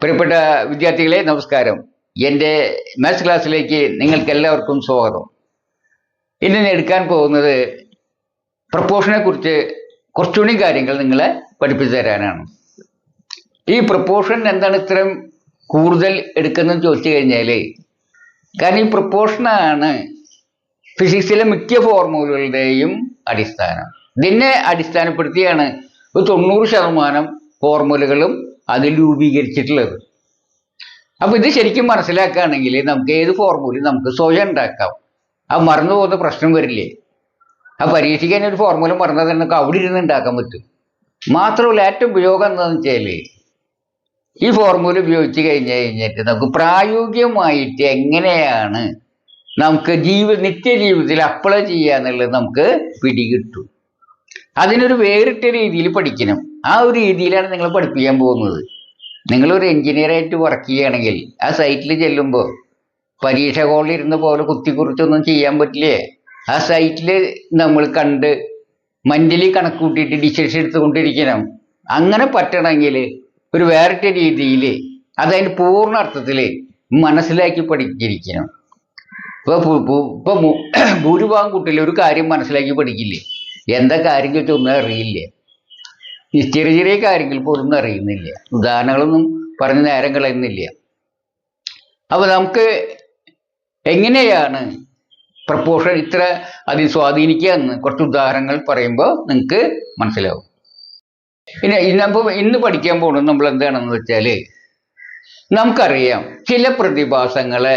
പ്രിയപ്പെട്ട വിദ്യാർത്ഥികളെ നമസ്കാരം. എന്റെ മാത്സ് ക്ലാസ്സിലേക്ക് നിങ്ങൾക്ക് എല്ലാവർക്കും സ്വാഗതം. ഇന്ന് ഞാൻ എടുക്കാൻ പോകുന്നത് പ്രപ്പോഷനെ കുറിച്ച് കുറച്ചുകൂടി കാര്യങ്ങൾ നിങ്ങളെ പഠിപ്പിച്ചു തരാനാണ്. ഈ പ്രപ്പോഷൻ എന്താണ് ഇത്രയും കൂടുതൽ എടുക്കുന്നത് ചോദിച്ചു കഴിഞ്ഞാൽ കാരണം ഈ പ്രപ്പോഷനാണ് ഫിസിക്സിലെ മിക്ക ഫോർമുലകളുടെയും അടിസ്ഥാനം. ഇതിനെ അടിസ്ഥാനപ്പെടുത്തിയാണ് ഒരു തൊണ്ണൂറ് ശതമാനം ഫോർമുലകളും അതിൽ രൂപീകരിച്ചിട്ടുള്ളത്. അപ്പൊ ഇത് ശരിക്കും മനസ്സിലാക്കുകയാണെങ്കിൽ നമുക്ക് ഏത് ഫോർമുലയും നമുക്ക് സ്വയം ഉണ്ടാക്കാം. ആ മറന്നു പോകുന്ന പ്രശ്നം വരില്ലേ? ആ പരീക്ഷിക്കാൻ ഒരു ഫോർമുല മറന്നാൽ തന്നെ നമുക്ക് അവിടെ ഇരുന്ന് ഉണ്ടാക്കാൻ പറ്റും. മാത്രമല്ല ഏറ്റവും ഉപയോഗം എന്താണെന്ന് വെച്ചാൽ ഈ ഫോർമുല ഉപയോഗിച്ച് കഴിഞ്ഞ് കഴിഞ്ഞിട്ട് നമുക്ക് പ്രായോഗികമായിട്ട് എങ്ങനെയാണ് നമുക്ക് ജീവി നിത്യജീവിതത്തിൽ അപ്ലൈ ചെയ്യാന്നുള്ളത് നമുക്ക് പിടികിട്ടും. അതിനൊരു വേറിട്ട രീതിയിൽ പഠിക്കണം. ആ ഒരു രീതിയിലാണ് നിങ്ങൾ പഠിപ്പിക്കാൻ പോകുന്നത്. നിങ്ങളൊരു എഞ്ചിനീയറായിട്ട് വർക്ക് ചെയ്യുകയാണെങ്കിൽ ആ സൈറ്റിൽ ചെല്ലുമ്പോൾ പരീക്ഷ ഹോളിൽ ഇരുന്ന പോലെ കുത്തിക്കുറിച്ചൊന്നും ചെയ്യാൻ പറ്റില്ലേ? ആ സൈറ്റിൽ നമ്മൾ കണ്ട് മന്റലി കണക്ക് കൂട്ടിയിട്ട് ഡിസിഷൻ എടുത്തുകൊണ്ടിരിക്കണം. അങ്ങനെ പറ്റണമെങ്കിൽ ഒരു വേറിട്ട രീതിയിൽ അതതിന്റെ പൂർണ അർത്ഥത്തിൽ മനസ്സിലാക്കി പഠിച്ചിരിക്കണം. ഇപ്പോൾ ഇപ്പോൾ ഭൂരിഭാഗം കുട്ടികൾ ഒരു കാര്യം മനസ്സിലാക്കി പഠിക്കില്ലേ? എന്താ കാര്യം ചോദിച്ചാൽ ഒന്നും അറിയില്ല? ഈ ചെറിയ ചെറിയ കാര്യങ്ങൾ പോലും അറിയുന്നില്ല. ഉദാഹരണങ്ങളൊന്നും പറഞ്ഞ് നേരം കളയുന്നില്ല. അപ്പൊ നമുക്ക് എങ്ങനെയാണ് പ്രപ്പോഷൻ ഇത്ര അതിൽ സ്വാധീനിക്കുക എന്ന് കുറച്ച് ഉദാഹരണങ്ങൾ പറയുമ്പോൾ നിങ്ങൾക്ക് മനസ്സിലാവും. പിന്നെ ഇന്നപ്പോൾ ഇന്ന് പഠിക്കാൻ പോകുന്നത് നമ്മൾ എന്താണെന്ന് വെച്ചാൽ നമുക്കറിയാം ചില പ്രതിഭാസങ്ങളെ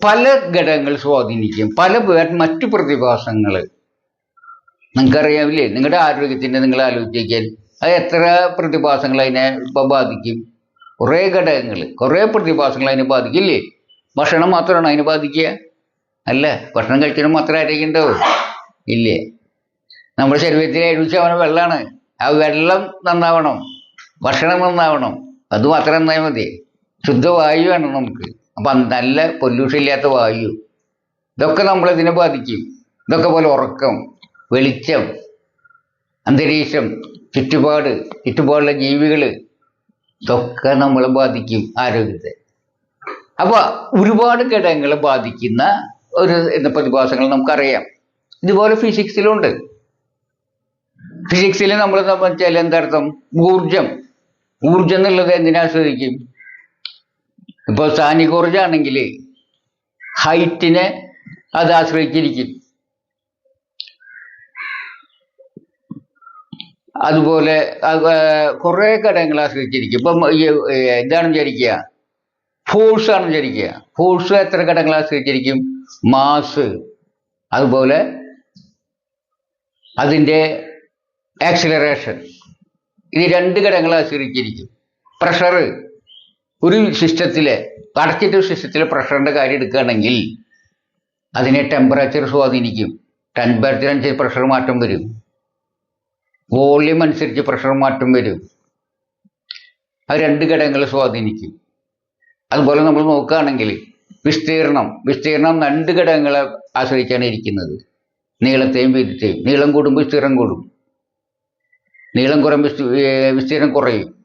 പല ഘടകങ്ങൾ സ്വാധീനിക്കും. പല മറ്റു പ്രതിഭാസങ്ങൾ നിങ്ങൾക്കറിയാവില്ലേ നിങ്ങളുടെ ആരോഗ്യത്തിന്റെ നിങ്ങൾ ആലോചിക്കാൻ അത് എത്ര പ്രതിഭാസങ്ങൾ അതിനെ ഇപ്പം ബാധിക്കും? കുറേ ഘടകങ്ങൾ കുറേ പ്രതിഭാസങ്ങൾ അതിനെ ബാധിക്കില്ലേ? ഭക്ഷണം മാത്രമാണ് അതിനെ ബാധിക്കുക? അല്ല ഭക്ഷണം കഴിക്കണം മാത്രം ആരോഗ്യം ഇല്ലേ? നമ്മുടെ ശരീരത്തിൽ എഴുപത് ശതമാനം വെള്ളമാണ്. ആ വെള്ളം നന്നാവണം. ഭക്ഷണം നന്നാവണം. അത് മാത്രം നന്നായി മതി. ശുദ്ധവായു വേണം നമുക്ക്. അപ്പം നല്ല പൊല്യൂഷൻ ഇല്ലാത്ത വായു. ഇതൊക്കെ നമ്മളിതിനെ ബാധിക്കും. ഇതൊക്കെ പോലെ ഉറക്കം. വെളിച്ചം അന്തരീക്ഷം ചുറ്റുപാട് ചുറ്റുപാടുള്ള ജീവികൾ ഇതൊക്കെ നമ്മളെ ബാധിക്കും ആരോഗ്യത്തെ. അപ്പോൾ ഒരുപാട് ഘടകങ്ങളെ ബാധിക്കുന്ന ഒരു പ്രതിഭാസങ്ങൾ നമുക്കറിയാം. ഇതുപോലെ ഫിസിക്സിലുണ്ട്. ഫിസിക്സിൽ നമ്മൾ വെച്ചാൽ എന്തർത്ഥം? ഊർജം ഊർജം എന്നുള്ളത് എന്തിനാശ്രയിക്കും ഇപ്പോൾ ഇപ്പോൾ സ്ഥാനികോർജാണെങ്കിൽ ഹൈറ്റിനെ അത് ആശ്രയിച്ചിരിക്കും. അതുപോലെ കുറേ ഘടകങ്ങൾ ആശ്രയിച്ചിരിക്കും. ഇപ്പം ഈ എന്താണ് വിചാരിക്കുക. ഫോഴ്സ് ആണ് വിചാരിക്കുക. ഫോഴ്സ് എത്ര ഘടകങ്ങൾ ആശ്രയിച്ചിരിക്കും? മാസ്. അതുപോലെ അതിന്റെ ആക്സിലറേഷൻ ഇത് രണ്ട് ഘടകങ്ങൾ ആശ്രയിച്ചിരിക്കും. പ്രഷർ ഒരു സിസ്റ്റത്തിലെ അടച്ചിട്ട സിസ്റ്റത്തിലെ പ്രഷറിന്റെ കാര്യം എടുക്കുകയാണെങ്കിൽ അതിനെ ടെമ്പറേച്ചർ സ്വാധീനിക്കും. ടെമ്പറേച്ചർ അനുസരിച്ച് പ്രഷർ മാറ്റം വരും. വോള്യം അനുസരിച്ച് പ്രഷർ മാറ്റം വരും. അത് രണ്ട് ഘടകങ്ങളെ സ്വാധീനിക്കും. അതുപോലെ നമ്മൾ നോക്കുകയാണെങ്കിൽ വിസ്തീർണം വിസ്തീർണം രണ്ട് ഘടകങ്ങളെ ആശ്രയിച്ചാണ് ഇരിക്കുന്നത്. നീളത്തെയും വീതിത്തെയും. നീളം കൂടും വിസ്തീർണം കൂടും. നീളം വിസ്തീ- വിസ്തീർണം കുറയും.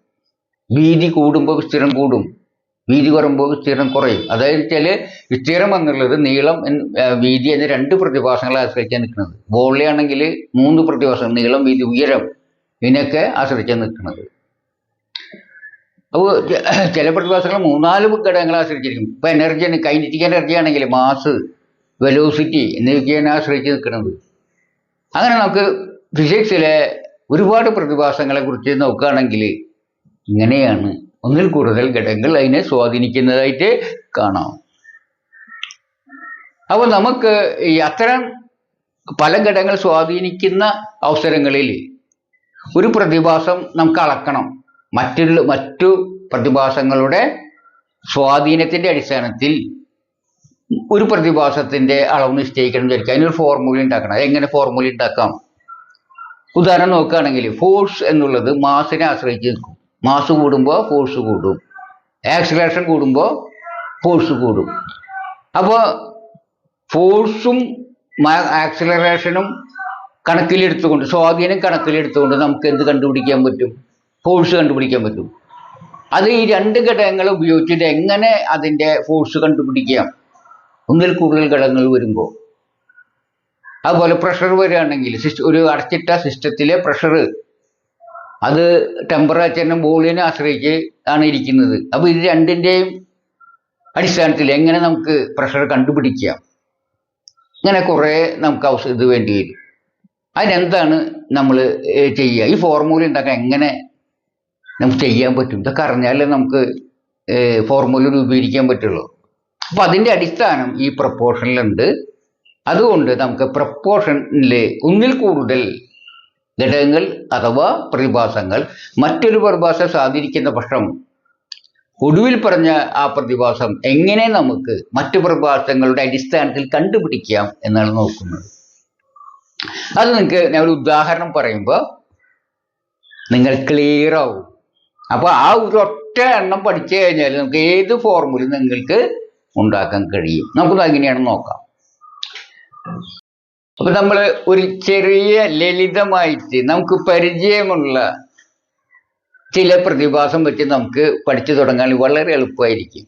വീതി കൂടുമ്പോൾ വിസ്തീർണം കൂടും. വീതി കുറയുമ്പോൾ വിസ്തീർണം കുറയും. അതായത് വെച്ചാൽ വിസ്തീർണം എന്നുള്ളത് നീളം വീതി എന്ന രണ്ട് പ്രതിഭാസങ്ങളെ ആശ്രയിക്കാൻ നിൽക്കുന്നത്. ബോളിയാണെങ്കിൽ മൂന്ന് പ്രതിഭാസം നീളം വീതി ഉയരം ഇതിനൊക്കെ ആശ്രയിക്കാൻ നിൽക്കുന്നത്. അപ്പോൾ ചില പ്രതിഭാസങ്ങൾ മൂന്നാൽ ഘടകങ്ങളെ ആശ്രയിച്ചിരിക്കും. ഇപ്പം എനർജി കൈനറ്റിക് എനർജി ആണെങ്കിൽ മാസ് വെലോസിറ്റി എന്നിവയ്ക്കാണ് ആശ്രയിച്ച് നിൽക്കുന്നത്. അങ്ങനെ നമുക്ക് ഫിസിക്സിലെ ഒരുപാട് പ്രതിഭാസങ്ങളെ കുറിച്ച് നോക്കുകയാണെങ്കിൽ ഇങ്ങനെയാണ് ഒന്നിൽ കൂടുതൽ ഘടകങ്ങൾ അതിനെ സ്വാധീനിക്കുന്നതായിട്ട് കാണാം. അപ്പോൾ നമുക്ക് ഈ അത്തരം പല ഘടകങ്ങൾ സ്വാധീനിക്കുന്ന അവസരങ്ങളിൽ ഒരു പ്രതിഭാസം നമുക്ക് അളക്കണം. മറ്റുള്ള മറ്റു പ്രതിഭാസങ്ങളുടെ സ്വാധീനത്തിന്റെ അടിസ്ഥാനത്തിൽ ഒരു പ്രതിഭാസത്തിന്റെ അളവ് നിശ്ചയിക്കണം വിചാരിക്കുക. അതിനൊരു ഫോർമുല ഉണ്ടാക്കണം. എങ്ങനെ ഫോർമുല ഉണ്ടാക്കാം? ഉദാഹരണം നോക്കുകയാണെങ്കിൽ ഫോഴ്സ് എന്നുള്ളത് മാസിനെ ആശ്രയിച്ച് നിൽക്കും. മാസ് കൂടുമ്പോൾ ഫോഴ്സ് കൂടും. ആക്സിലേഷൻ കൂടുമ്പോൾ ഫോഴ്സ് കൂടും. അപ്പോൾ ഫോഴ്സും ആക്സിലറേഷനും കണക്കിലെടുത്തുകൊണ്ട് സ്വാധീനം കണക്കിലെടുത്തുകൊണ്ട് നമുക്ക് എന്ത് കണ്ടുപിടിക്കാൻ പറ്റും? ഫോഴ്സ് കണ്ടുപിടിക്കാൻ പറ്റും. അത് ഈ രണ്ട് ഘടകങ്ങൾ ഉപയോഗിച്ചിട്ട് എങ്ങനെ അതിന്റെ ഫോഴ്സ് കണ്ടുപിടിക്കാം? ഒന്നിൽ കൂടുതൽ ഘടകങ്ങൾ വരുമ്പോൾ അതുപോലെ പ്രഷർ വരികയാണെങ്കിൽ സിസ്റ്റ ഒരു അടച്ചിട്ട സിസ്റ്റത്തിലെ പ്രഷർ അത് ടെമ്പറേച്ചറിനും ബോളിനെ ആശ്രയിച്ച് ആണ് ഇരിക്കുന്നത്. അപ്പോൾ ഇത് രണ്ടിന്റെയും അടിസ്ഥാനത്തിൽ എങ്ങനെ നമുക്ക് പ്രഷർ കണ്ടുപിടിക്കാം? ഇങ്ങനെ കുറേ നമുക്ക് ഔഷധ ഇത് വേണ്ടി വരും. അതിനെന്താണ് നമ്മൾ ചെയ്യുക? ഈ ഫോർമുല ഉണ്ടാക്കാൻ എങ്ങനെ നമുക്ക് ചെയ്യാൻ പറ്റും? ഇതൊക്കെ അറിഞ്ഞാലേ നമുക്ക് ഫോർമുല രൂപീകരിക്കാൻ പറ്റുള്ളൂ. അപ്പം അതിന്റെ അടിസ്ഥാനം ഈ പ്രപ്പോർഷനിലുണ്ട് അതുകൊണ്ട് നമുക്ക് പ്രപ്പോർഷനിൽ ഒന്നിൽ കൂടുതൽ ഘടകങ്ങൾ അഥവാ പ്രതിഭാസങ്ങൾ. മറ്റൊരു പ്രതിഭാസം സ്വാധീനിക്കുന്ന പക്ഷം ഒടുവിൽ പറഞ്ഞ ആ പ്രതിഭാസം എങ്ങനെ നമുക്ക് മറ്റു പ്രതിഭാസങ്ങളുടെ അടിസ്ഥാനത്തിൽ കണ്ടുപിടിക്കാം എന്നാണ് നോക്കുന്നത്. അത് നിങ്ങൾക്ക് ഞാൻ ഒരു ഉദാഹരണം പറയുമ്പോൾ നിങ്ങൾ ക്ലിയർ ആവും. അപ്പോൾ ആ ഒരു ഒറ്റ എണ്ണം പഠിച്ചു കഴിഞ്ഞാൽ നമുക്ക് ഏത് ഫോർമുല നിങ്ങൾക്ക് ഉണ്ടാക്കാൻ കഴിയും? നമുക്കത് എങ്ങനെയാണെന്ന് നോക്കാം. അപ്പൊ നമ്മൾ ഒരു ചെറിയ ലളിതമായിട്ട് നമുക്ക് പരിചയമുള്ള ചില പ്രതിഭാസം വെച്ച് നമുക്ക് പഠിച്ചു തുടങ്ങാൻ വളരെ എളുപ്പമായിരിക്കും.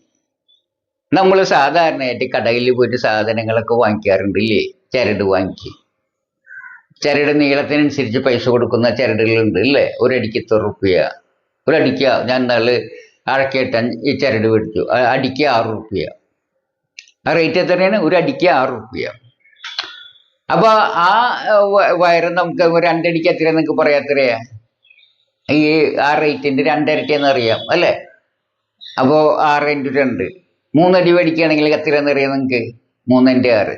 നമ്മൾ സാധാരണയായിട്ട് കടയിൽ പോയിട്ട് സാധനങ്ങളൊക്കെ വാങ്ങിക്കാറുണ്ട് ഇല്ലേ ചരട് വാങ്ങിക്കും. ചരട് നീളത്തിനനുസരിച്ച് പൈസ കൊടുക്കുന്ന ചരടുകളുണ്ട് ഇല്ലേ ഒരടിക്ക് ഇത്ര റുപ്യ. ഒരടിക്ക് ഞാൻ നാൾ അഴക്കേട്ട ഈ ചരട് മേടിച്ചു. അടിക്ക് ആറ് റുപ്യ. ആ റേറ്റ് എത്രയാണ്? ഒരു അടിക്ക് ആറ് റുപ്യ. അപ്പൊ ആ വയറ് നമുക്ക് രണ്ടടിക്ക് എത്ര നിങ്ങൾക്ക് പറയാത്രയാ ഈ ആ റേറ്റിന്റെ രണ്ടരട്ടിയെന്ന് അറിയാം അല്ലേ? അപ്പോ ആറ് ഇന്റു രണ്ട്. മൂന്നടി മേടിക്കുകയാണെങ്കിൽ എത്ര അറിയാം നിങ്ങൾക്ക് മൂന്നിന്റെ ആറ്.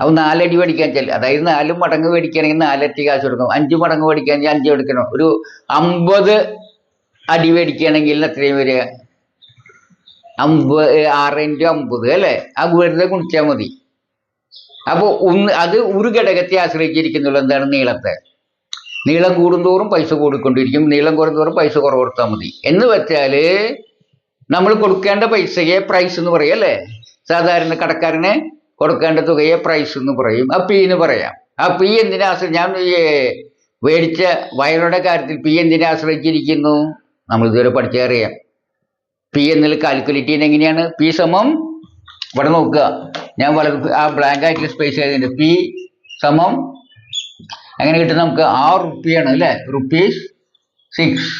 അപ്പൊ നാലടി മേടിക്കാൻ ചെല്ല അതായത് നാല് മടങ്ങ് മേടിക്കുകയാണെങ്കിൽ നാലരട്ടി കാശ് കൊടുക്കണം അഞ്ച് മടങ്ങ് മേടിക്കുകയാണെങ്കിൽ അഞ്ച് കൊടുക്കണം ഒരു അമ്പത് അടി മേടിക്കുകയാണെങ്കിൽ എത്രയും വരിക? അമ്പത് ആറ് ഇന്റു അമ്പത് അല്ലേ? ആ വെറുതെ ഗുണിച്ചാൽ മതി. അപ്പോൾ ഒന്ന് അത് ഒരു ഘടകത്തെ ആശ്രയിച്ചിരിക്കുന്നുള്ളൂ. എന്താണ്? നീളത്തെ. നീളം കൂടുന്തോറും പൈസ കൂടിക്കൊണ്ടിരിക്കും. നീളം കുറഞ്ഞതോറും പൈസ കുറവ് കൊടുത്താൽ മതി. എന്ന് വെച്ചാൽ നമ്മൾ കൊടുക്കേണ്ട പൈസയെ പ്രൈസ് എന്ന് പറയും അല്ലേ? സാധാരണ കടക്കാരനെ കൊടുക്കേണ്ട തുകയെ പ്രൈസ് എന്ന് പറയും. ആ പി എന്ന് പറയാം. ആ പി എന്തിനെ ആശ്ര ഞാൻ മേടിച്ച വയറുടെ കാര്യത്തിൽ പി എന്തിനെ ആശ്രയിച്ചിരിക്കുന്നു? നമ്മൾ ഇതുവരെ പഠിച്ചറിയാം പി എന്നുള്ള കാൽക്കുലേറ്റ് ചെയ്യുന്നത് എങ്ങനെയാണ്? പി സമം ഇവിടെ നോക്കുക. ഞാൻ വളരെ ആ ബ്ലാങ്ക് ആയിട്ടുള്ള സ്പേസ് എഴുതിയിട്ടുണ്ട് പി സമം അങ്ങനെ കിട്ടും നമുക്ക് ആറ് റുപ്പിയാണ് അല്ലേ? റുപ്പീസ് സിക്സ്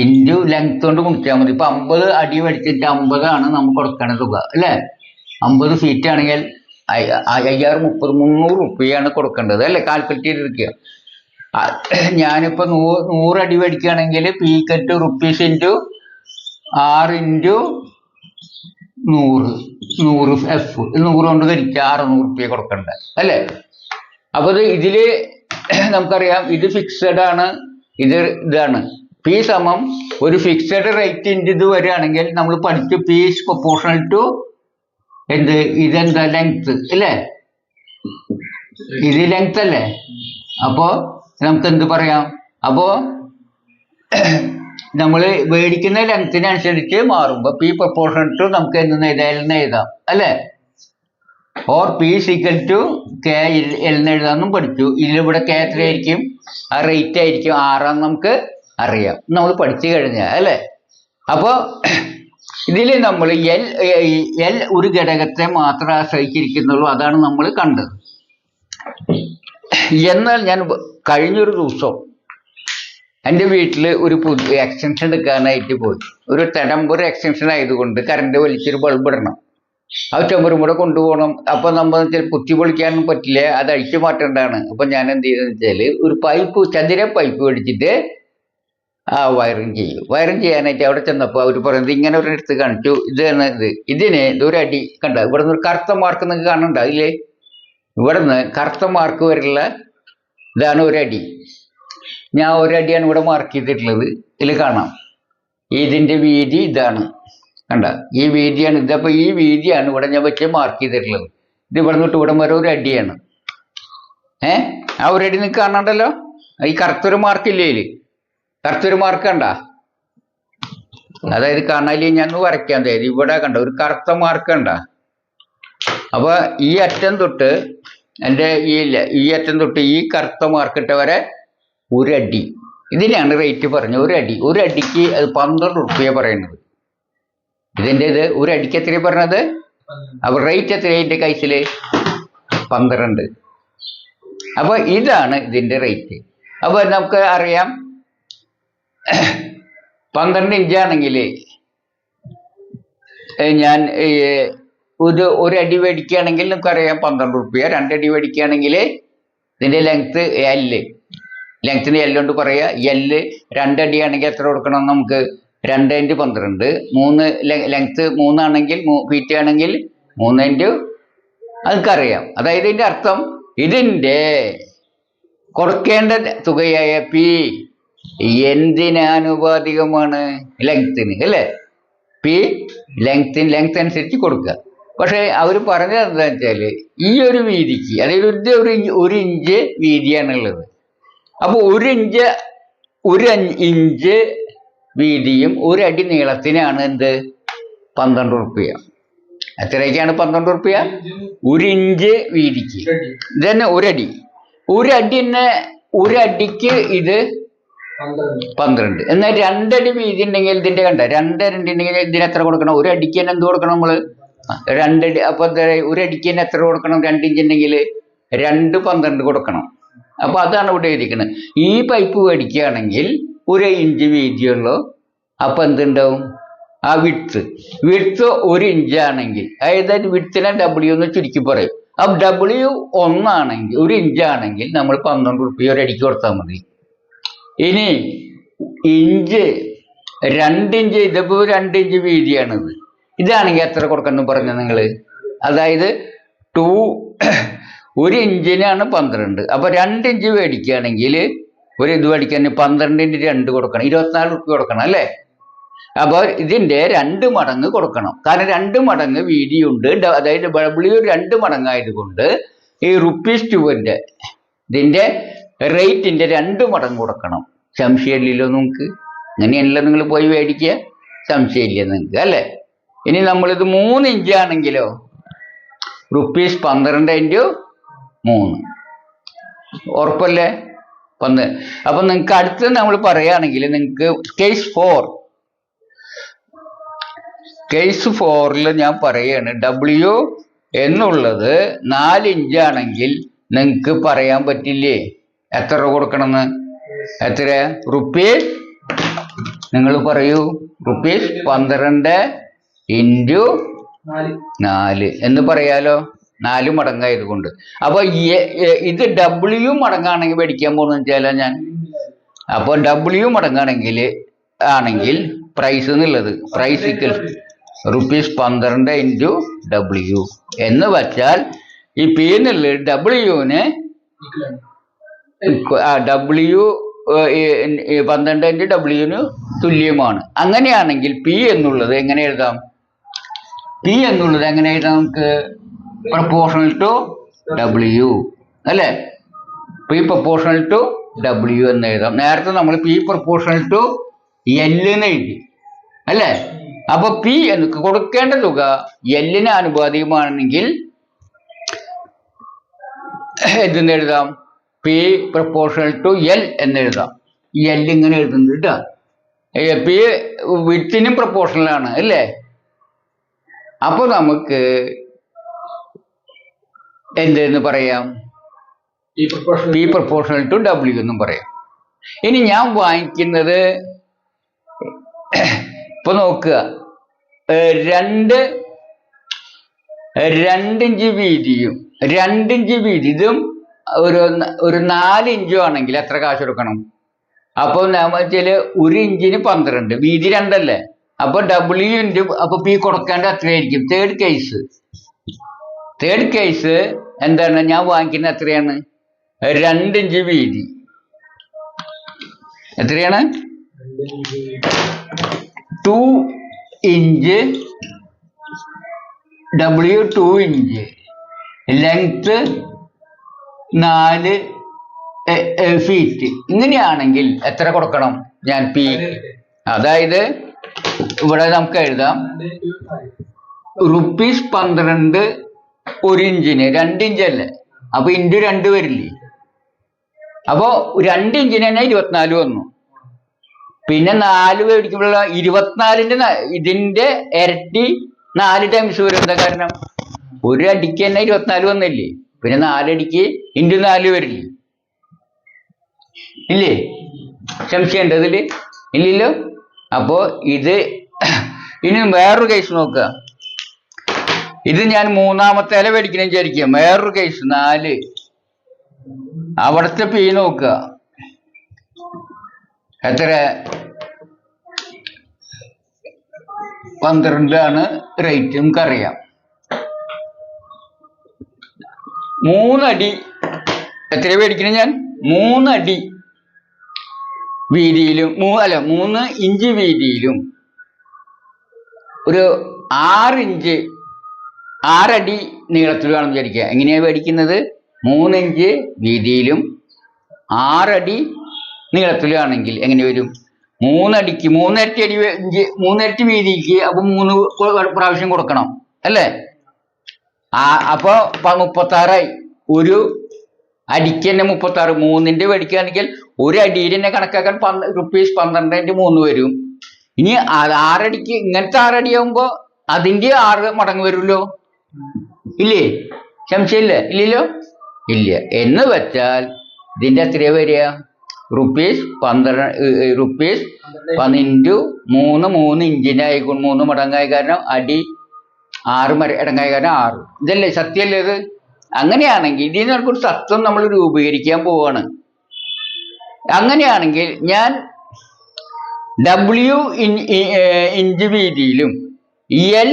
ഇന്റു ലെങ്ത് കൊണ്ട് കുടിച്ചാൽ മതി. ഇപ്പൊ അമ്പത് അടി മേടിച്ചിട്ട് അമ്പതാണ് നമുക്ക് കൊടുക്കേണ്ട തുക അല്ലേ? അമ്പത് ഫീറ്റ് ആണെങ്കിൽ അയ്യായിരം മുപ്പത് മുന്നൂറ് റുപ്പിയാണ് കൊടുക്കേണ്ടത് അല്ലേ? കാൽക്കുലേറ്റ് ചെയ്തിരിക്കുക. ഞാനിപ്പോൾ ഞാനിപ്പോ നൂ നൂറ് അടി മേടിക്കുകയാണെങ്കിൽ പി കെട്ട് റുപ്പീസ് ഇന്റു ആറ് ഇന്റു നൂറ് നൂറ് എഫ് നൂറ് കൊണ്ട് ധരിച്ച അറുന്നൂറ് റുപ്യ കൊടുക്കണ്ട? അല്ലേ? അപ്പൊ ഇത് ഇതിൽ നമുക്കറിയാം ഇത് ഫിക്സഡ് ആണ് ഇത് ഇതാണ്. പി സമം ഒരു ഫിക്സഡ് റേറ്റിന്റെ ഇത് വരികയാണെങ്കിൽ നമ്മൾ പഠിച്ചു പി ഇസ് പ്രൊപ്പോർഷണൽ ടു എന്ത്? ഇതെന്താ ലെങ്ത് അല്ലേ ഇത് ലെങ്ത് അല്ലേ? അപ്പോ നമുക്ക് എന്ത് പറയാം? അപ്പോ നമ്മൾ മേടിക്കുന്ന ലെങ്ത്തിനനുസരിച്ച് മാറും പി പ്രൊപ്പോർഷൻ ടു നമുക്ക് എന്ന് എഴുതാം എഴുതാം അല്ലേ? Or P equal to K എന്ന് എഴുതാമെന്നും പഠിച്ചു. ഇതിലിവിടെ കെ എത്രയായിരിക്കും? ആ റേറ്റ് ആയിരിക്കും. ആറാന്ന് നമുക്ക് അറിയാം. നമ്മൾ പഠിച്ചു കഴിഞ്ഞാൽ അല്ലേ? അപ്പോൾ ഇതിൽ നമ്മൾ എൽ എൽ ഒരു ഘടകത്തെ മാത്രം ആശ്രയിച്ചിരിക്കുന്നുള്ളൂ. അതാണ് നമ്മൾ കണ്ടത്. എന്നാൽ ഞാൻ കഴിഞ്ഞൊരു ദിവസം എന്റെ വീട്ടിൽ ഒരു പുതിയ എക്സ്റ്റൻഷൻ എടുക്കാനായിട്ട് പോയി. ഒരു ടെമ്പററി എക്സ്റ്റൻഷൻ ആയതുകൊണ്ട് കറണ്ട് വലിച്ചൊരു ബൾബ് ഇടണം. ആ ടെമ്പറും കൂടെ കൊണ്ടുപോകണം. അപ്പൊ നമ്മൾ കുത്തി പൊളിക്കാനും പറ്റില്ല. അത് അഴിച്ചു മാറ്റേണ്ടതാണ്. അപ്പൊ ഞാൻ എന്ത് ചെയ്തെന്ന് വെച്ചാൽ ഒരു പൈപ്പ് ചതുര പൈപ്പ് മേടിച്ചിട്ട് ആ വയറിങ് ചെയ്യും വയറിങ് ചെയ്യാനായിട്ട് അവിടെ ചെന്നപ്പോൾ അവർ പറയുന്നത് ഇങ്ങനെ ഒരു എടുത്ത് കാണിച്ചു. ഇത് ഇത്. ഇതിന് ഇതൊരു അടി കണ്ട? ഇവിടെ നിന്ന് ഒരു കറുത്ത മാർക്ക് നിങ്ങൾക്ക് കാണണ്ട അതില്ലേ ഇവിടെ നിന്ന് കറുത്ത മാർക്ക് വരെയുള്ള ഇതാണ് ഒരു അടി. ഞാൻ ഒരടിയാണ് ഇവിടെ മാർക്ക് ചെയ്തിട്ടുള്ളത്. ഇതിൽ കാണാം. ഇതിന്റെ വീതി ഇതാണ്. കണ്ട ഈ വീതിയാണ്. ഇതപ്പോൾ ഈ വീതിയാണ് ഇവിടെ ഞാൻ വെച്ച് മാർക്ക് ചെയ്തിട്ടുള്ളത്. ഇത് ഇവിടെ നിന്നിട്ട് ഇവിടെ വരെ ഒരു അടിയാണ്. ഏ? ആ ഒരു അടി നിങ്ങൾക്ക് കാണണ്ടല്ലോ? ഈ കറുത്തൊരു മാർക്കില്ലേ ഇതിൽ? കറുത്തൊരു മാർക്ക് കണ്ട? അതായത് കാണാലി ഞാൻ വരയ്ക്കാൻ തരും ഇവിടെ കണ്ട ഒരു കറുത്ത മാർക്ക് കണ്ട. അപ്പൊ ഈ അറ്റം തൊട്ട് എന്റെ ഈ ഈ അറ്റം തൊട്ട് ഈ കറുത്ത മാർക്കിട്ട് വരെ ഒരടി. ഇതിനാണ് റേറ്റ് പറഞ്ഞത്. ഒരു അടി ഒരു അടിക്ക് അത് പന്ത്രണ്ട് റുപ്യ പറയുന്നത്. ഇതിന്റെ ഇത് ഒരു അടിക്ക് എത്രയാണ് പറഞ്ഞത് അപ്പോൾ റേറ്റ് എത്ര എന്റെ കൈസിൽ പന്ത്രണ്ട്. അപ്പോൾ ഇതാണ് ഇതിന്റെ റേറ്റ് അപ്പോൾ നമുക്ക് അറിയാം. പന്ത്രണ്ട് ഇഞ്ചാണെങ്കിൽ ഞാൻ ഒരു ഒരു അടി മേടിക്കുകയാണെങ്കിൽ നമുക്കറിയാം പന്ത്രണ്ട് റുപ്യ രണ്ടടി മേടിക്കുകയാണെങ്കിൽ ഇതിന്റെ ലെങ്ത്ത് എല്ല് ലെങ്ത്തിന് എല്ല് കൊണ്ട് പറയുക എല്ല് രണ്ടടിയാണെങ്കിൽ എത്ര കൊടുക്കണം? നമുക്ക് രണ്ട് ഇന്റു പന്ത്രണ്ട്. മൂന്ന് ലെങ്ത്ത് മൂന്നാണെങ്കിൽ ഫീറ്റ് ആണെങ്കിൽ മൂന്ന് ഇന്റു അതൊക്കെ അതായത് ഇതിന്റെ അർത്ഥം ഇതിന്റെ കൊടുക്കേണ്ട തുകയായ പി എന്തിനാനുപാതികമാണ് ലെങ്ത്തിന് അല്ലേ? പി ലെങ്ത്തിന് ലെങ്ത് അനുസരിച്ച് കൊടുക്കുക. പക്ഷേ അവർ പറഞ്ഞത് എന്താണെന്ന് വെച്ചാൽ ഈ ഒരു വീതിക്ക് അതായത് ഒരു ഒരു ഇഞ്ച് വീതിയാണുള്ളത്. അപ്പോൾ ഒരു ഇഞ്ച് ഒരു ഇഞ്ച് വീതിയും ഒരു അടി നീളത്തിനാണ് എന്ത്? പന്ത്രണ്ട് റുപ്യ എത്രയൊക്കെയാണ് പന്ത്രണ്ട് റുപ്യ ഒരു ഇഞ്ച് വീതിക്ക്. ഇത് തന്നെ ഒരടി ഒരടി തന്നെ ഒരടിക്ക് ഇത് പന്ത്രണ്ട്. എന്നാൽ രണ്ടടി വീതി ഉണ്ടെങ്കിൽ ഇതിന്റെ കണ്ട രണ്ട് ഉണ്ടെങ്കിൽ ഇതിന് എത്ര കൊടുക്കണം? ഒരു അടിക്ക് തന്നെ എന്ത് കൊടുക്കണം നമ്മൾ? രണ്ടടി അപ്പൊ എന്താ പറയാ, ഒരു അടിക്ക് തന്നെ എത്ര കൊടുക്കണം? രണ്ടിഞ്ചുണ്ടെങ്കിൽ രണ്ട് പന്ത്രണ്ട് കൊടുക്കണം. അപ്പൊ അതാണ് ഇവിടെ എഴുതിക്കുന്നത് ഈ പൈപ്പ് മേടിക്കുകയാണെങ്കിൽ ഒരു ഇഞ്ച് വീതിയുള്ളൂ അപ്പം എന്തുണ്ടാവും? ആ വിട്ത് വിട്ത് ഒരു ഇഞ്ചാണെങ്കിൽ അതായത് വിട്ത്തിനെ ഡബ്ല്യു എന്ന് ചുരുക്കി പറയും. അപ്പൊ ഡബ്ല്യു ഒന്നാണെങ്കിൽ ഒരു ഇഞ്ചാണെങ്കിൽ നമ്മൾ പന്ത്രണ്ട് റുപ്യ അടിക്ക് കൊടുത്താൽ മതി. ഇനി ഇഞ്ച് രണ്ടിഞ്ച് ഇതിപ്പോ രണ്ടിഞ്ച് വീതിയാണിത്. ഇതാണെങ്കിൽ എത്ര കൊടുക്കണം പറഞ്ഞു നിങ്ങൾ? അതായത് ടു ഒരു ഇഞ്ചിനാണ് പന്ത്രണ്ട്. അപ്പൊ രണ്ട് ഇഞ്ച് മേടിക്കുകയാണെങ്കിൽ ഒരു ഇത് മേടിക്കാൻ പന്ത്രണ്ടിന്റെ രണ്ട് കൊടുക്കണം. ഇരുപത്തിനാല് റുപ്യ കൊടുക്കണം അല്ലേ? അപ്പോൾ ഇതിന്റെ രണ്ട് മടങ്ങ് കൊടുക്കണം. കാരണം രണ്ട് മടങ്ങ് വീതിയുണ്ട്. അതായത് ഡബ്ല്യു രണ്ട് മടങ്ങായതുകൊണ്ട് ഈ റുപ്പീസ് ടുവിന്റെ ഇതിന്റെ റേറ്റിന്റെ രണ്ട് മടങ്ങ് കൊടുക്കണം. സംശയമില്ലല്ലോ നിങ്ങൾക്ക്? അങ്ങനെയല്ല നിങ്ങൾ പോയി മേടിക്കുക. സംശയമില്ല നിങ്ങൾക്ക് അല്ലേ? ഇനി നമ്മളിത് മൂന്ന് ഇഞ്ചാണെങ്കിലോ റുപ്പീസ് പന്ത്രണ്ട് ഇന്റു മൂന്ന്. ഉറപ്പല്ലേ? ഒന്ന് അപ്പൊ നിങ്ങൾക്ക് അടുത്ത് നമ്മൾ പറയുകയാണെങ്കിൽ നിങ്ങൾക്ക് കേസ് ഫോർ കേസ് ഫോറിൽ ഞാൻ പറയാണ് ഡബ്ല്യു എന്നുള്ളത് നാല് ഇഞ്ചാണെങ്കിൽ നിങ്ങൾക്ക് പറയാൻ പറ്റില്ലേ? എത്ര കൊടുക്കണമെന്ന് എത്ര റുപ്പീസ് നിങ്ങൾ പറയൂ. റുപ്പീസ് പന്ത്രണ്ട് ഇന്റു നാല്. എന്ന് പറയാലോ? നാല് മടങ്ങായത് കൊണ്ട്. അപ്പൊ എ- എ- ഇത് ഡബ്ല്യു മടങ്ങാണെങ്കിൽ മേടിക്കാൻ പോകുന്ന വെച്ചാൽ ഞാൻ. അപ്പോൾ ഡബ്ല്യു മടങ്ങാണെങ്കിൽ ആണെങ്കിൽ പ്രൈസ് എന്നുള്ളത് പ്രൈസ് ഇക്കൽ റുപ്പീസ് പന്ത്രണ്ട് ഇന്റു ഡബ്ല്യു എന്ന് വച്ചാൽ ഈ പി എന്നുള്ളത് ഡബ്ല്യുവിന് ഡബ്ല്യു പന്ത്രണ്ട് ഇന്റു ഡബ്ല്യുവിന് തുല്യമാണ്. അങ്ങനെയാണെങ്കിൽ പി എന്നുള്ളത് എങ്ങനെ എഴുതാം? പി എന്നുള്ളത് എങ്ങനെ എഴുതാം നമുക്ക്? പ്രപ്പോർഷണൽ ടു ഡബ്ല്യു അല്ലേ? പി പ്രപ്പോർഷണൽ ടു ഡബ്ല്യു എന്ന് എഴുതാം. നേരത്തെ നമ്മൾ പി പ്രപ്പോർഷണൽ ടു എല്ലിന് എഴുതി. അല്ലേ? അപ്പൊ പി എന്ന് കൊടുക്കേണ്ട തുക എല്ലിന് ആനുപാതികമാണെങ്കിൽ എന്തെന്ന് എഴുതാം? പി പ്രപ്പോർഷണൽ ടു എൽ എന്ന് എഴുതാം. എൽ ഇങ്ങനെ എഴുതുന്നുണ്ട് കേട്ടോ പി വിത്തിനും പ്രപ്പോർഷണലാണ് അല്ലേ? അപ്പൊ നമുക്ക് എന്തെന്ന് പറയാം? പി പ്രപ്പോർഷണൽ ടു ഡബ്ല്യു എന്നും പറയാം. ഇനി ഞാൻ വാങ്ങിക്കുന്നത് ഇപ്പൊ നോക്കുക. രണ്ട് രണ്ടിഞ്ച് വീതിയും രണ്ടിഞ്ച് വീതി ഇതും ഒരു ഒരു നാലിഞ്ചും ആണെങ്കിൽ എത്ര കാശ് കൊടുക്കണം? അപ്പോൾ നമ്മൾ വെച്ചാൽ ഒരു ഇഞ്ചിന് പന്ത്രണ്ട്. വീതി രണ്ടല്ലേ? അപ്പൊ ഡബ്ല്യു ഇന്റു അപ്പൊ പി കൊടുക്കേണ്ട എത്രയായിരിക്കും തേർഡ് കേസ് തേർഡ് കേസ് എന്താണ്? ഞാൻ വാങ്ങിക്കുന്നത് എത്രയാണ്? രണ്ട് ഇഞ്ച് വീതി. എത്രയാണ്? Two inch W two inch. Length നാല് ഫീറ്റ് ഇങ്ങനെയാണെങ്കിൽ എത്ര കൊടുക്കണം? ഞാൻ പി. അതായത് ഇവിടെ നമുക്ക് എഴുതാം. റുപ്പീസ് പന്ത്രണ്ട് ഒരു ഇഞ്ചിന് രണ്ട് ഇഞ്ചല്ലേ? അപ്പൊ ഇന്റു രണ്ട് വരില്ലേ? അപ്പോ രണ്ട് ഇഞ്ചിന് തന്നെ ഇരുപത്തിനാല് വന്നു. പിന്നെ നാല് മേടിക്കുമ്പോഴുള്ള ഇരുപത്തിനാലിന്റെ ഇതിന്റെ ഇരട്ടി നാല് ടൈംസ് വരും. എന്താ കാരണം? ഒരു അടിക്ക് തന്നെ ഇരുപത്തിനാല് വന്നില്ലേ? പിന്നെ നാലടിക്ക് ഇന്റു നാല് വരില്ലേ? ഇല്ലേ? സംശയമുണ്ട് ഇതിൽ? ഇല്ലല്ലോ? അപ്പോ ഇത് ഇനി വേറൊരു കേസ് നോക്കുക. ഇത് ഞാൻ മൂന്നാമത്തെ ഇല മേടിക്കണം വിചാരിക്കുക വേറൊരു കേസ് നാല്. അവിടുത്തെ പി നോക്കുക. എത്ര? പന്ത്രണ്ടാണ് റേറ്റ് നമുക്കറിയാം. മൂന്നടി. എത്ര മേടിക്കണം ഞാൻ? മൂന്നടി വീതിയിലും മൂ അല്ല മൂന്ന് ഇഞ്ച് വീതിയിലും. ഒരു ആറ് ഇഞ്ച് ആറടി നീളത്തിലുമാണ് വിചാരിക്കുക. എങ്ങനെയാണ് മേടിക്കുന്നത്? മൂന്നിഞ്ച് വീതിയിലും ആറടി നീളത്തിലാണെങ്കിൽ എങ്ങനെ വരും? മൂന്നടിക്ക് മൂന്നരട്ടി അടി ഇഞ്ച് മൂന്നരട്ടി വീതിക്ക് അപ്പൊ മൂന്ന് പ്രാവശ്യം കൊടുക്കണം. അല്ലേ? ആ അപ്പൊ പ- മുപ്പത്താറായി. ഒരു അടിക്ക് തന്നെ മുപ്പത്താറ്. മൂന്നിന്റെ മേടിക്കുകയാണെങ്കിൽ ഒരു അടിയിൽ തന്നെ കണക്കാക്കാൻ പന്ത് റുപ്പീസ് പന്ത്രണ്ടിന്റെ മൂന്ന് വരും. ഇനി ആറടിക്ക് ഇങ്ങനത്തെ ആറടി ആവുമ്പോ അതിന്റെ ആറ് മടങ്ങ് വരുമല്ലോ. ഇല്ലേ? സംശയമില്ല. ഇല്ലല്ലോ? ഇല്ല. എന്ന് വെച്ചാൽ ഇതിന്റെ എത്ര വരിക? റുപ്പീസ് പന്ത്രണ്ട് റുപ്പീസ് പതിനഞ്ചു മൂന്ന് മൂന്ന് ഇഞ്ചിനായി മൂന്ന് മടങ്ങായ കാരണം അടി ആറ് മര ഇടങ്ങായ കാരണം ആറ്. ഇതല്ലേ സത്യമല്ലേ ഇത്? അങ്ങനെയാണെങ്കിൽ ഇതിൽ നിന്ന് നമുക്കൊരു സത്വം നമ്മൾ രൂപീകരിക്കാൻ പോവാണ്. അങ്ങനെയാണെങ്കിൽ ഞാൻ ഡബ്ല്യു ഇഞ്ച് വീതിയിലും എൽ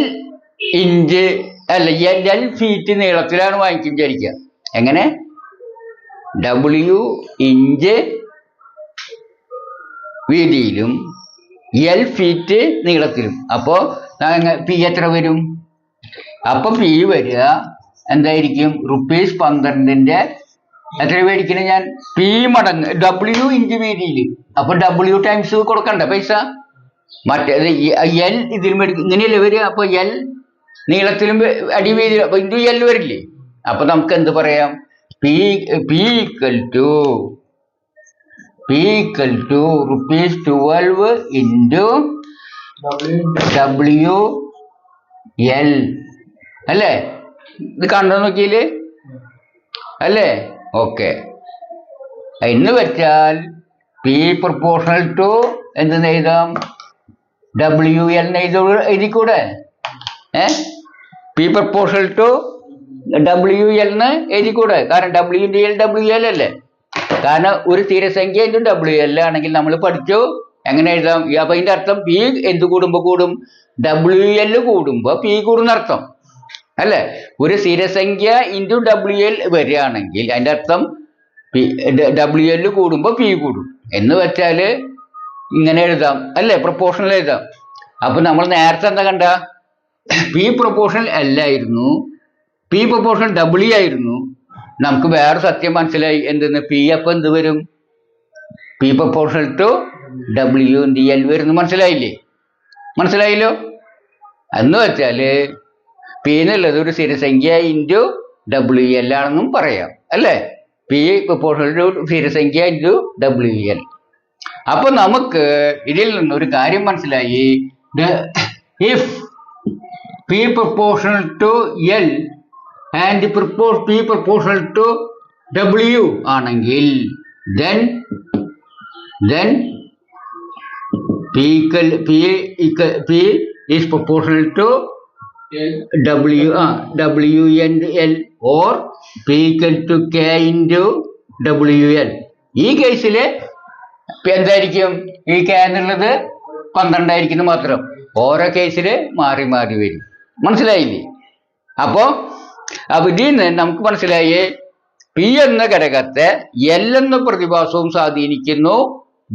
ഇഞ്ച് അല്ല എൽ ഫീറ്റ് നീളത്തിലാണ് വാങ്ങിക്കും വിചാരിക്കുക എങ്ങനെ? ഡബ്ല്യു ഇഞ്ച് വീതിയിലും എൽ ഫീറ്റ് നീളത്തിലും. അപ്പോ പി എത്ര വരും? അപ്പൊ പി വരിക എന്തായിരിക്കും? റുപ്പീസ് പന്ത്രണ്ടിന്റെ എത്ര മേടിക്കണേ ഞാൻ? പി മടങ്ങ് ഡബ്ല്യു ഇഞ്ച് വീതിയിൽ അപ്പൊ ഡബ്ല്യു ടൈംസ് കൊടുക്കണ്ട പൈസ. മറ്റേ എൽ ഇതിൽ മേടിക്കും ഇങ്ങനെയല്ലേ വരിക? അപ്പൊ എൽ നീളത്തിലും അടിവീതി അടി വീതി അപ്പൊ ഇന്റു എൽ വരില്ലേ? അപ്പൊ നമുക്ക് എന്ത് പറയാം? P P equal to P equal to rupees twelve into W L അല്ലേ? ഇത് കണ്ടോ നോക്കിയിൽ അല്ലേ? ഓക്കെ എന്ന് വെച്ചാൽ പി പ്രൊപ്പോർഷണൽ ടു എന്തെന്ന് എഴുതാം? ഡബ്ല്യു എൽ എഴുതി എഴുതിക്കൂടെ? ഏ? പി പ്രപ്പോസൽ ടു ഡബ്ല്യു എന്ന് എഴുതിക്കൂടെ കാരണം W D L W L അല്ലേ? കാരണം ഒരു സ്ഥിരസംഖ്യ ഇന്റു ഡബ്ല്യു എൽ ആണെങ്കിൽ നമ്മൾ പഠിച്ചു. എങ്ങനെ എഴുതാം? അപ്പൊ ഇതിന്റെ അർത്ഥം പി എന്ത് കൂടുമ്പോ കൂടും? ഡബ്ല്യു എൽ കൂടുമ്പോ പി കൂടുന്ന അർത്ഥം. അല്ലേ? ഒരു സ്ഥിരസംഖ്യ ഇന്റു ഡബ്ല്യു എൽ വരികയാണെങ്കിൽ അതിന്റെ അർത്ഥം പി ഡബ്ല്യു എൽ കൂടുമ്പോ പി കൂടും. എന്ന് വെച്ചാൽ ഇങ്ങനെ എഴുതാം. അല്ലേ? പ്രപ്പോർഷണൽ എഴുതാം. അപ്പൊ നമ്മൾ നേരത്തെ എന്താ കണ്ട? പി പ്രൊപ്പോർഷൻ എൽ ആയിരുന്നു. പി പ്രൊപ്പോർഷണൽ ഡബിൾ ആയിരുന്നു. നമുക്ക് വേറെ സത്യം മനസ്സിലായി. എന്തെന്ന്? പി അപ്പൊ എന്ത് വരും? P proportion to W D L വരുന്നു. മനസ്സിലായില്ലേ? മനസ്സിലായല്ലോ? എന്ന് വെച്ചാൽ പി എന്നുള്ളത് ഒരു സ്ഥിരസംഖ്യ ഇന്റു ഡബ്ല്യു എൽ ആണെന്നും പറയാം. അല്ലേ? പി പ്രൊപ്പോർഷൻ ടു സ്ഥിരസംഖ്യ ഇന്റു ഡബ്ല്യു എൽ അപ്പൊ നമുക്ക് ഇതിൽ നിന്ന് ഒരു കാര്യം മനസ്സിലായി. If P proportional to L and P proportional to W ആണെങ്കിൽ then then P P P is proportional to W ആ W N L or P equal to K into W L ഈ കേസിൽ എന്തായിരിക്കും? ഈ കെ എന്നുള്ളത് പന്ത്രണ്ടായിരിക്കുന്നു മാത്രം. ഓരോ കേസിൽ മാറി മാറി വരും. മനസ്സിലായില്ലേ? അപ്പോ അവിടെ നിന്ന് നമുക്ക് മനസ്സിലായി പി എന്ന ഘടകത്തെ എൽ എന്ന പ്രതിഭാസവും സ്വാധീനിക്കുന്നു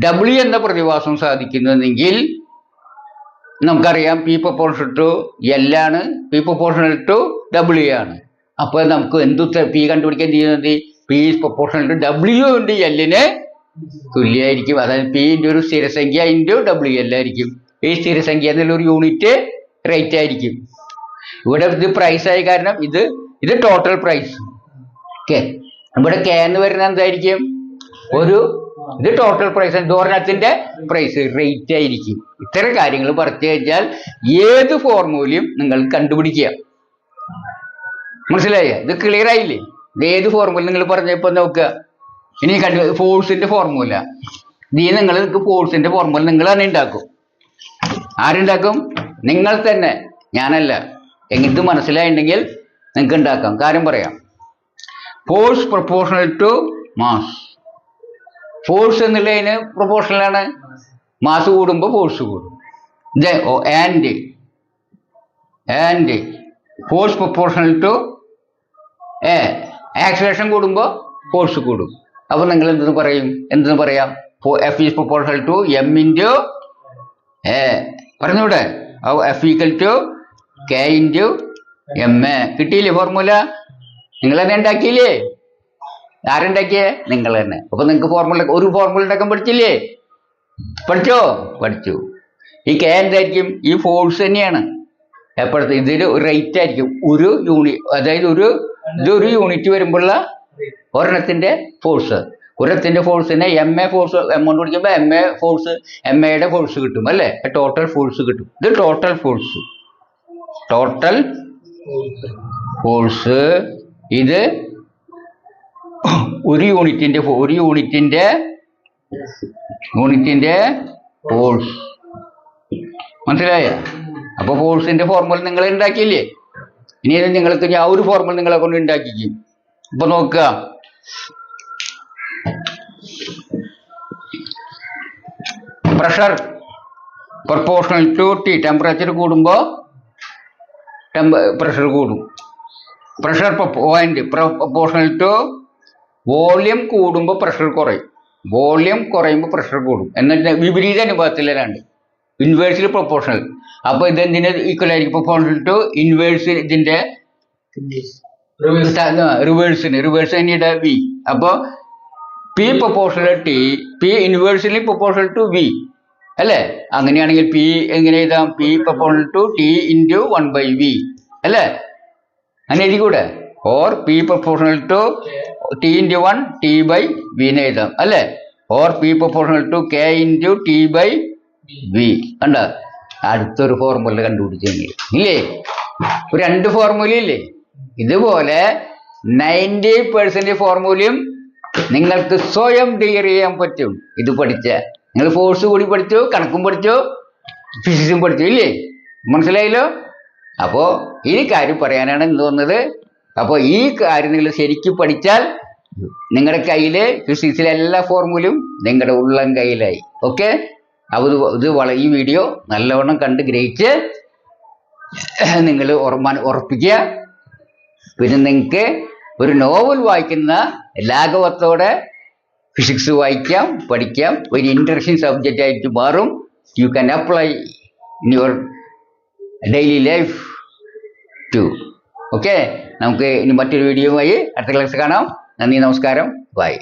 ഡബ്ല്യു എന്ന പ്രതിഭാസവും സാധിക്കുന്നുണ്ടെങ്കിൽ നമുക്കറിയാം പി പ്രപ്പോർഷൻ ടു എൽ ആണ് പി പ്രൊപ്പോർഷണൽ ടു ഡബ്ല്യു ആണ്. അപ്പോൾ നമുക്ക് എന്തു പി കണ്ടുപിടിക്കാൻ ചെയ്യുന്നത്? P proportional to W into എല്ലിന് തുല്യമായിരിക്കും. അതായത് പി ഇന്റു ഒരു സ്ഥിരസംഖ്യ ഇന്റു ഡബ്ല്യു എല്ലായിരിക്കും ഈ സ്ഥിരസംഖ്യ എന്നുള്ള ഒരു യൂണിറ്റ് റേറ്റ് ആയിരിക്കും. ഇവിടെ ഇത് പ്രൈസ് ആയി കാരണം ഇത് ഇത് ടോട്ടൽ പ്രൈസ് ഓക്കെ ഇവിടെ കെ എന്ന് വരുന്നത് എന്തായിരിക്കും? ഒരു ഇത് ടോട്ടൽ പ്രൈസ് ദോരണത്തിന്റെ പ്രൈസ് റേറ്റ് ആയിരിക്കും. ഇത്തരം കാര്യങ്ങൾ പറഞ്ഞു കഴിഞ്ഞാൽ ഏത് ഫോർമുലയും നിങ്ങൾ കണ്ടുപിടിക്കുക. മനസ്സിലായോ? ഇത് ക്ലിയർ ആയില്ലേ? ഇത് ഏത് ഫോർമുല നിങ്ങൾ പറഞ്ഞപ്പോ നോക്കുക. ഇനി കണ്ടു ഫോഴ്സിന്റെ ഫോർമുല നീ നിങ്ങൾ ഫോഴ്സിന്റെ ഫോർമുല നിങ്ങൾ തന്നെ ഉണ്ടാക്കും. ആരുണ്ടാക്കും? നിങ്ങൾ തന്നെ. ഞാനല്ല. എങ്കിൽ മനസ്സിലായിട്ടുണ്ടെങ്കിൽ നിങ്ങൾക്ക് ഉണ്ടാക്കാം. കാര്യം പറയാം. Force proportional to mass force എന്നുള്ളതിന് പ്രൊപ്പോർഷണലാണ് മാസ് കൂടുമ്പോൾ ഫോഴ്സ് കൂടും. And and force proportional to A acceleration കൂടുമ്പോൾ ഫോഴ്സ് കൂടും. അപ്പോൾ നിങ്ങൾ എന്തെന്ന് പറയും? എന്തെന്ന് പറയാം? F is proportional to M into A പറഞ്ഞൂടെ? F equal to K into M A കിട്ടിയില്ലേ ഫോർമുല നിങ്ങൾ തന്നെ ഉണ്ടാക്കിയില്ലേ? ആരുണ്ടാക്കിയേ നിങ്ങൾ തന്നെ. അപ്പൊ നിങ്ങൾക്ക് ഫോർമുല ഒരു ഫോർമുല ഉണ്ടാക്കാൻ പഠിച്ചില്ലേ? പഠിച്ചോ? പഠിച്ചു. ഈ കെ എന്തായിരിക്കും? ഈ ഫോഴ്സ് തന്നെയാണ്. എപ്പോഴത്തെ ഇതൊരു റേറ്റ് ആയിരിക്കും. ഒരു യൂണിറ്റ് അതായത് ഒരു ഇതൊരു യൂണിറ്റ് വരുമ്പോഴുള്ള ഒരെണ്ണത്തിന്റെ ഫോഴ്സ് ഒരെണ്ണത്തിന്റെ ഫോഴ്സിനെ എം എ ഫോഴ്സ് എമൗണ്ട് പിടിക്കുമ്പോൾ എം എ ഫോഴ്സ് എം എയുടെ ഫോഴ്സ് കിട്ടും അല്ലേ? ടോട്ടൽ ഫോഴ്സ് കിട്ടും. ഇത് ടോട്ടൽ ഫോഴ്സ് ടോട്ടൽ ഫോഴ്സ് ഇത് ഒരു യൂണിറ്റിന്റെ ഒരു യൂണിറ്റിന്റെ യൂണിറ്റിന്റെ ഫോഴ്സ് മനസ്സിലായ? അപ്പൊ ഫോഴ്സിന്റെ ഫോർമുല നിങ്ങൾ ഉണ്ടാക്കിയില്ലേ? ഇനി നിങ്ങൾക്ക് ഞാൻ ഒരു ഫോർമുല നിങ്ങളെ കൊണ്ട് ഉണ്ടാക്കിക്കും. ഇപ്പൊ നോക്കുക. Pressure proportional to T temperature കൂടുമ്പോൾ പ്രഷർ കൂടും. Pressure point proportional to volume കൂടുമ്പോൾ പ്രഷർ കുറയും. വോളിയം കുറയുമ്പോൾ പ്രഷർ കൂടും. എന്നിട്ട് വിപരീത അനുപാതത്തിലെ രണ്ട്. ഇൻവേഴ്സിൽ പ്രൊപ്പോർഷണൽ അപ്പോൾ ഇതെന്തിന് ഈക്വൽ ആയിരിക്കും? പ്രൊപ്പോർഷണൽ ടു ഇൻവേഴ്സ് ഇതിന്റെ റിവേഴ്സിന് റിവേഴ്സ് തന്നെയുടെ വി അപ്പോൾ P proportional T P inversely proportional to V അല്ലേ? അങ്ങനെയാണെങ്കിൽ പി എങ്ങനെ എഴുതാം? P proportional to T into one by V അല്ലേ? അങ്ങനെ എഴുതിക്കൂടെ? Or P proportional to T into one T by വിനെ എഴുതാം. അല്ലേ? Or P proportional to K into T by V കണ്ട? അടുത്തൊരു ഫോർമുല കണ്ടുപിടിച്ചെങ്കിൽ. ഇല്ലേ? ഒരു രണ്ട് ഫോർമുല ഇല്ലേ? ഇതുപോലെ നയന്റി പെർസെന്റ് ഫോർമുലയും നിങ്ങൾക്ക് സ്വയം ഡിയർ ചെയ്യാൻ പറ്റും. ഇത് പഠിച്ച നിങ്ങൾ ഫോഴ്സ് കൂടി പഠിച്ചു കണക്കും പഠിച്ചു ഫിസിക്സും പഠിച്ചു ഇല്ലേ? മനസ്സിലായല്ലോ? അപ്പോ ഈ കാര്യം പറയാനാണ് എന്ത് വന്നത്. അപ്പോൾ ഈ കാര്യം നിങ്ങൾ ശരിക്കും പഠിച്ചാൽ നിങ്ങളുടെ കയ്യിൽ ഫിസിക്സിലെ എല്ലാ ഫോർമുലയും നിങ്ങളുടെ ഉള്ളം കയ്യിലായി. ഓക്കെ അപ്പോൾ ഇത് വള ഈ വീഡിയോ നല്ലവണ്ണം കണ്ട് ഗ്രഹിച്ച് നിങ്ങൾ ഉറമാൻ ഉറപ്പിക്കുക. പിന്നെ നിങ്ങൾക്ക് ഒരു നോവൽ വായിക്കുന്ന ലാഘവത്തോടെ ഫിസിക്സ് വായിക്കാം പഠിക്കാം. ഒരു ഇൻട്രസ്റ്റിംഗ് സബ്ജക്റ്റ് ആയിട്ട് മാറും. You can apply in your daily life to okay നമുക്ക് ഇനി മറ്റൊരു വീഡിയോയുമായി അടുത്ത ക്ലാസ് കാണാം. നന്ദി നമസ്കാരം. ബൈ